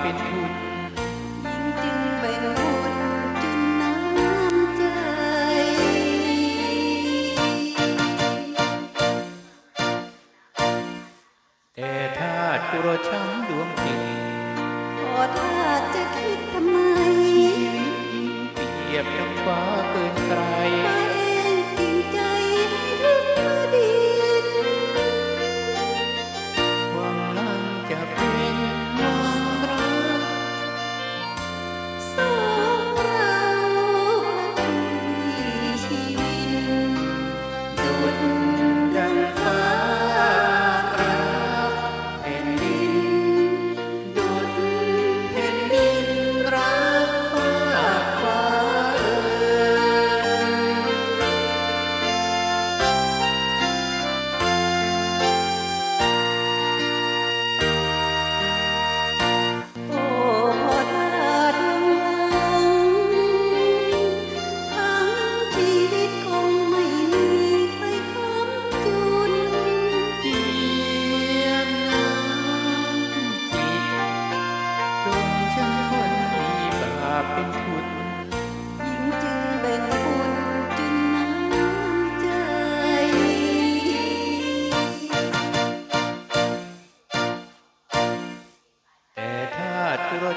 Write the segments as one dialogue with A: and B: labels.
A: เป็นทุกข์
B: ยิ่งจึงไปรู้จนน้ำใจ
A: แต่ถ้าตัวฉันดวงจิต
B: พอธาจะคิดทำไม
A: เปรียบดังฟ้าเกิด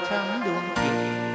A: trắng đuông tình